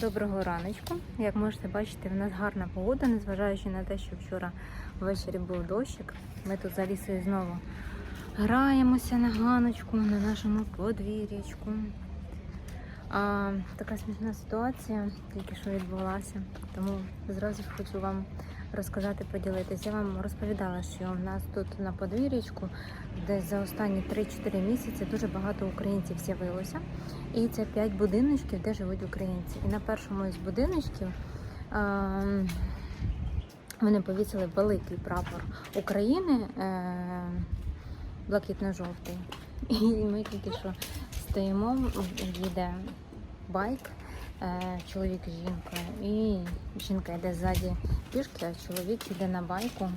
Доброго раночку. Як можете бачити, в нас гарна погода, незважаючи на те, що вчора ввечері був дощик. Ми тут за лісою знову граємося на ганочку, на нашому подвір'ячку. Така смішна ситуація тільки що відбулася, тому зразу хочу вам розказати, поділитися. Я вам розповідала, що в нас тут на подвір'ячку десь за останні 3-4 місяці дуже багато українців з'явилося. І це 5 будиночків, де живуть українці. І на першому із будиночків а, вони повісили великий прапор України е, блакитно-жовтий. І ми тільки що стоїмо, їде байк, чоловік з жінкою, і жінка йде ззаді пішки, а чоловік йде на байку.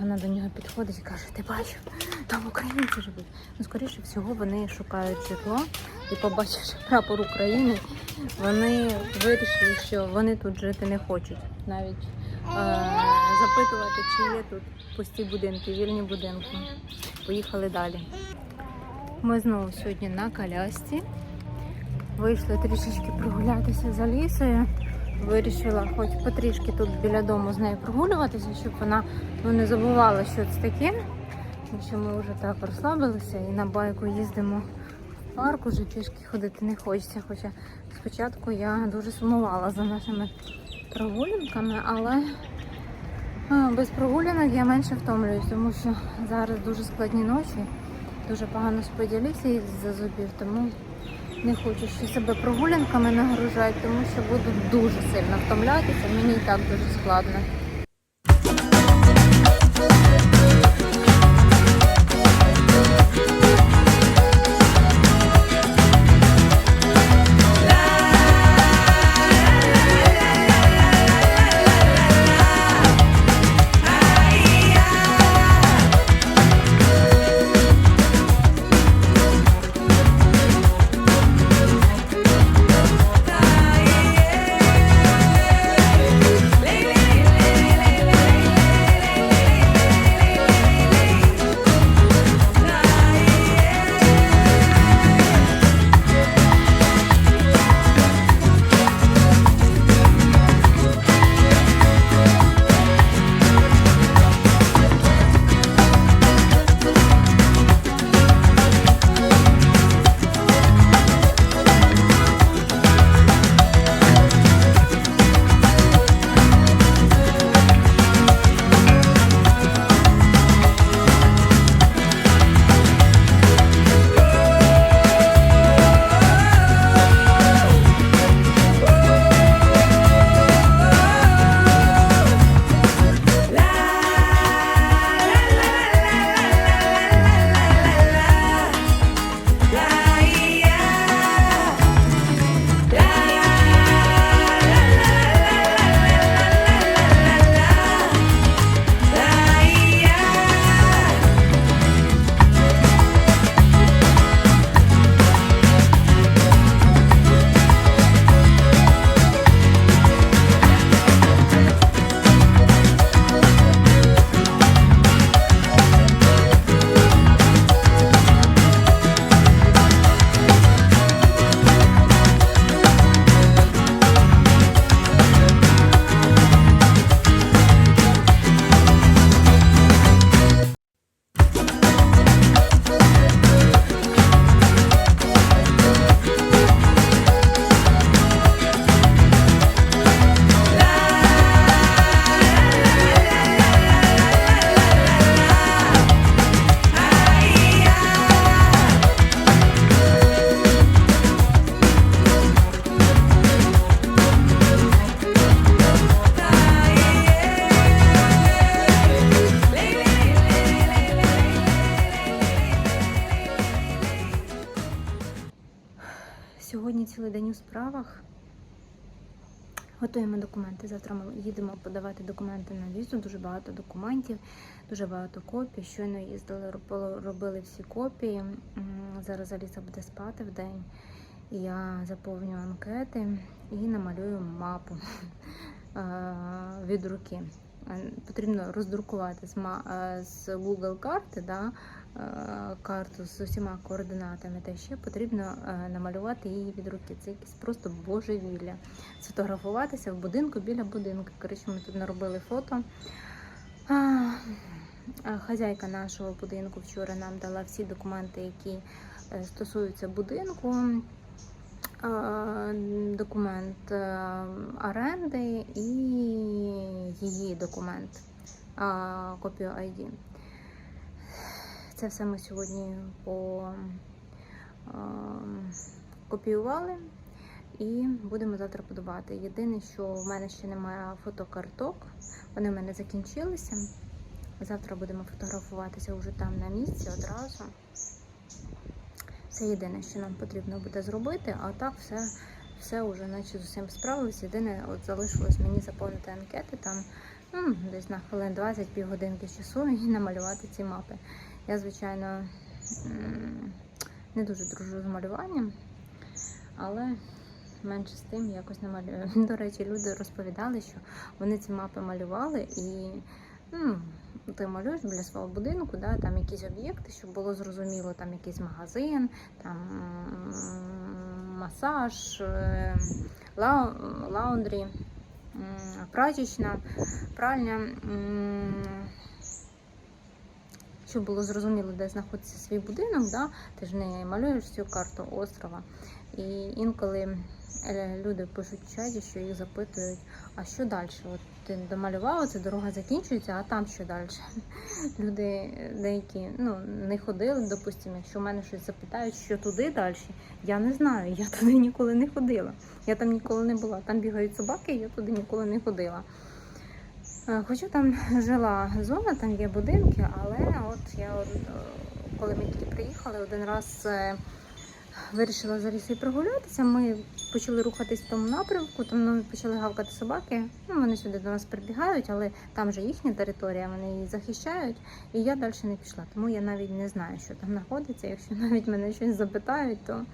Вона до нього підходить і каже: Ти бачив, там українці живуть. Ну, скоріше всього, вони шукають житло і побачивши прапор України, вони вирішили, що вони тут жити не хочуть. Навіть е- запитувати, чи є тут пусті будинки, вільні будинки. Поїхали далі. Ми знову сьогодні на колясці. Вийшли трішечки прогулятися за лісою. Вирішила хоч потрішки тут біля дому з нею прогулюватися, щоб вона ну, не забувала, що це таке. Тому ми вже так розслабилися і на байку їздимо в парк, уже пішки ходити не хочеться. Хоча спочатку я дуже сумувала за нашими прогулянками, але без прогулянок я менше втомлююсь, тому що зараз дуже складні ночі, дуже погано споділюся із-за зубів, тому не хочу ще себе прогулянками нагружати, тому що буду дуже сильно втомлятися, мені і так дуже складно. Сьогодні цілий день у справах. Готуємо документи. Завтра ми їдемо подавати документи на візу. Дуже багато документів, дуже багато копій. Щойно їздили, робили, всі копії. Зараз Аліса буде спати в день. Я заповню анкети і намалюю мапу від руки. Е, Потрібно роздрукувати е, з Google карти, да, карту з усіма координатами, та ще потрібно е, намалювати її від руки. Це якесь просто божевілля. Сфотографуватися в будинку біля будинку. Коротше, ми тут наробили фото. Хазяйка нашого будинку вчора нам дала всі документи, які е, стосуються будинку. Е, Документ е, оренди і її документ, копію ID. Це все ми сьогодні по, е, і будемо завтра подавати. Єдине, що в мене ще немає фотокарток, вони в мене закінчилися. Завтра будемо фотографуватися вже там на місці одразу. Це єдине, що нам потрібно буде зробити, а так все, все вже наче з усім справилось. Єдине, от залишилось мені заповнити анкети там ну, десь на хвилин 20 півгодинки часу і намалювати ці мапи. Я, звичайно, не дуже дружу з малюванням, але менше з тим якось намалюю. До речі, люди розповідали, що вони ці мапи малювали і. ну, ти малюєш біля свого будинку, да, там якісь об'єкти, щоб було зрозуміло, там якийсь магазин, там масаж, е, лаундрі, прачечна, пральня. Щоб було зрозуміло, де знаходиться свій будинок, да? ти ж не малюєш всю карту острова. І інколи е, люди пишуть в чаті, що їх запитують, а що далі? От ти домалювала, це дорога закінчується, а там що далі? Люди е, деякі ну, не ходили, допустимо, якщо в мене щось запитають, що туди далі, я не знаю, я туди ніколи не ходила. Я там ніколи не була. Там бігають собаки, я туди ніколи не ходила. Е, Хоча там жила зона, там є будинки, але от я е, коли ми тільки приїхали, один раз е, вирішила за лісі прогулятися. Ми почали рухатись в тому напрямку, там ну, почали гавкати собаки. Ну, вони сюди до нас прибігають, але там же їхня територія, вони її захищають, і я далі не пішла. Тому я навіть не знаю, що там знаходиться. Якщо навіть мене щось запитають, то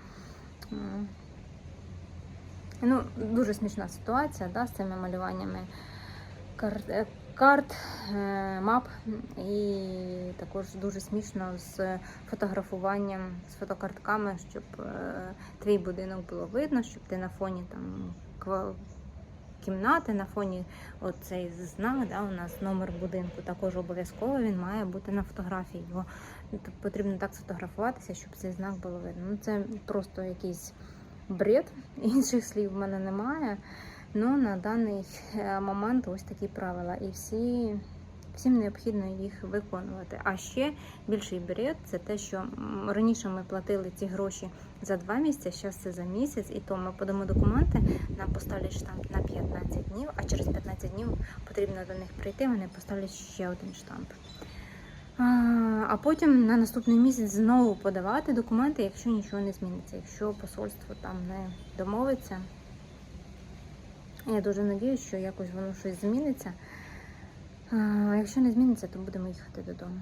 ну, дуже смішна ситуація да, з цими малюваннями е, карт е, мап, і також дуже смішно з фотографуванням з фотокартками, щоб е, твій будинок було видно, щоб ти на фоні там кімнати, на фоні оцей знак, да, у нас номер будинку також обов'язково він має бути на фотографії. Його потрібно так сфотографуватися, щоб цей знак було видно. Ну, це просто якийсь бред, інших слів в мене немає. Ну, на даний е, момент ось такі правила, і всі, всім необхідно їх виконувати. А ще більший бред це те, що раніше ми платили ці гроші за два місяці, зараз це за місяць, і то ми подамо документи, нам поставлять штамп на 15 днів, а через 15 днів потрібно до них прийти, вони поставлять ще один штамп. А, а потім на наступний місяць знову подавати документи, якщо нічого не зміниться, якщо посольство там не домовиться. Я дуже сподіваюся, що якось воно щось зміниться. А якщо не зміниться, то будемо їхати додому.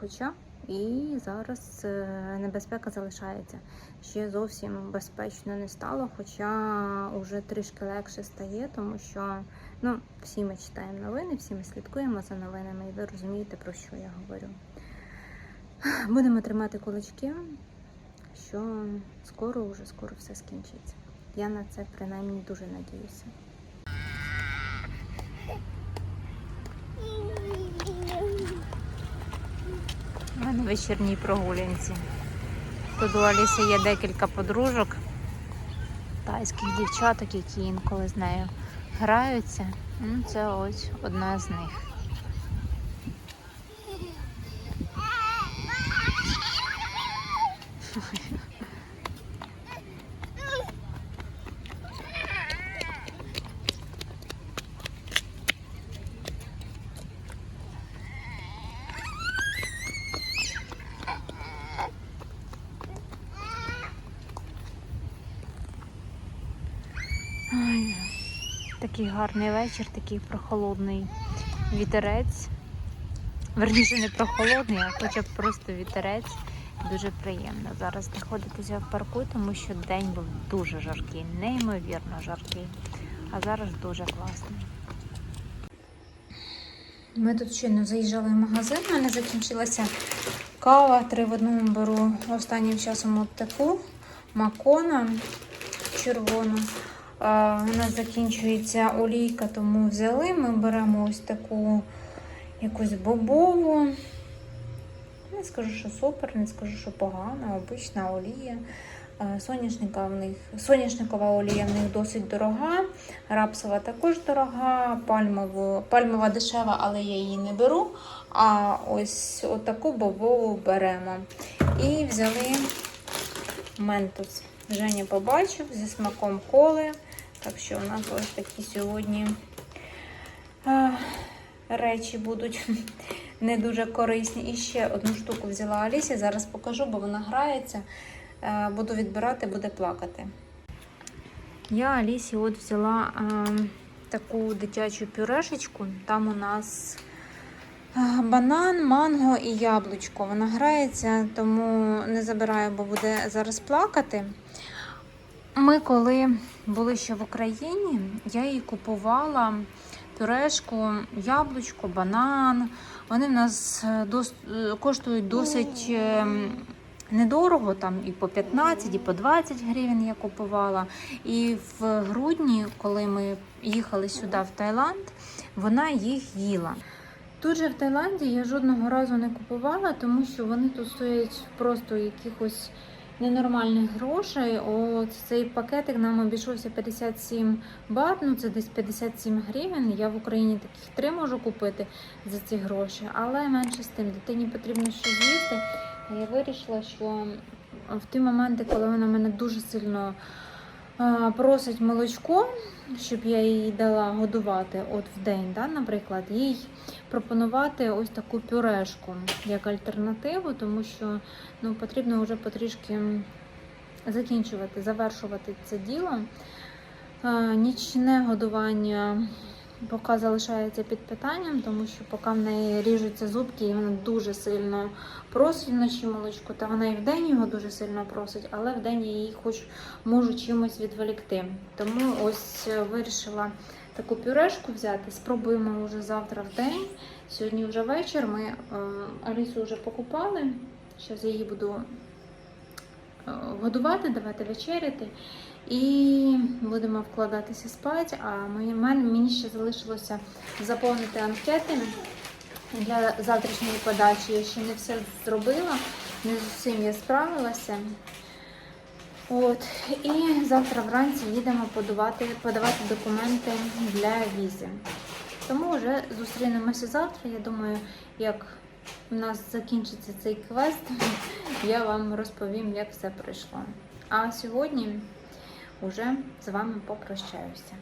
Хоча і зараз е, небезпека залишається. Ще зовсім безпечно не стало, хоча вже трішки легше стає, тому що ну, всі ми читаємо новини, всі ми слідкуємо за новинами, і ви розумієте, про що я говорю. Будемо тримати кулачки, що скоро, вже скоро все скінчиться. Я на це принаймні дуже надіюся. Ми на вечірній прогулянці. Тут у Аліси є декілька подружок, тайських дівчаток, які інколи з нею граються. Ну, Це ось одна з них. Такий гарний вечір, такий прохолодний вітерець. Верніше не прохолодний, а хоча б просто вітерець. Дуже приємно зараз знаходитися в парку, тому що день був дуже жаркий, неймовірно жаркий. А зараз дуже класно. Ми тут щойно заїжджали в магазин, у мене закінчилася Кава три в одному беру останнім часом от таку макона червону. А, у нас закінчується олійка, тому взяли. Ми беремо ось таку якусь бобову. Не скажу, що супер, не скажу, що погана, обична олія. Соняшника в них, соняшникова олія в них досить дорога, рапсова також дорога, пальмову, пальмова дешева, але я її не беру. А ось отаку бобову беремо. І взяли ментус. Женя побачив зі смаком коли. Так що у нас ось такі сьогодні е, речі будуть не дуже корисні. І ще одну штуку взяла Алісі. Зараз покажу, бо вона грається. Е, Буду відбирати, буде плакати. Я Алісі от взяла е, таку дитячу пюрешечку. Там у нас банан, манго і яблучко. Вона грається, тому не забираю, бо буде зараз плакати. Ми, коли були ще в Україні, я їй купувала пюрешку, яблучко, банан. Вони в нас е, дос, е, коштують досить е, недорого, там і по 15, і по 20 гривень я купувала. І в грудні, коли ми їхали сюди, в Таїланд, вона їх їла. Тут же в Таїланді я жодного разу не купувала, тому що вони тут стоять просто якихось ненормальних грошей. От цей пакетик нам обійшовся 57 бат, ну це десь 57 гривень. Я в Україні таких три можу купити за ці гроші, але менше з тим, дитині потрібно щось з'їсти. Я вирішила, що в ті моменти, коли вона мене дуже сильно просить молочко, щоб я їй дала годувати от в день, да, наприклад, їй пропонувати ось таку пюрешку як альтернативу, тому що ну, потрібно вже потрішки закінчувати, завершувати це діло. Нічне годування поки залишається під питанням, тому що поки в неї ріжуться зубки, і вона дуже сильно просить вночі молочко, та вона і вдень його дуже сильно просить, але вдень я її хоч можу чимось відволікти. Тому ось е, вирішила таку пюрешку взяти. Спробуємо вже завтра в день. Сьогодні вже вечір. Ми е, Алісу вже покупали. Зараз я її буду е, годувати, давати вечеряти. І будемо вкладатися спати. А мені, ще залишилося заповнити анкети для завтрашньої подачі. Я ще не все зробила, не з усім я справилася. От. І завтра вранці їдемо подавати, подавати документи для візи. Тому вже зустрінемося завтра. Я думаю, як у нас закінчиться цей квест, я вам розповім, як все пройшло. А сьогодні вже з вами попрощаюся.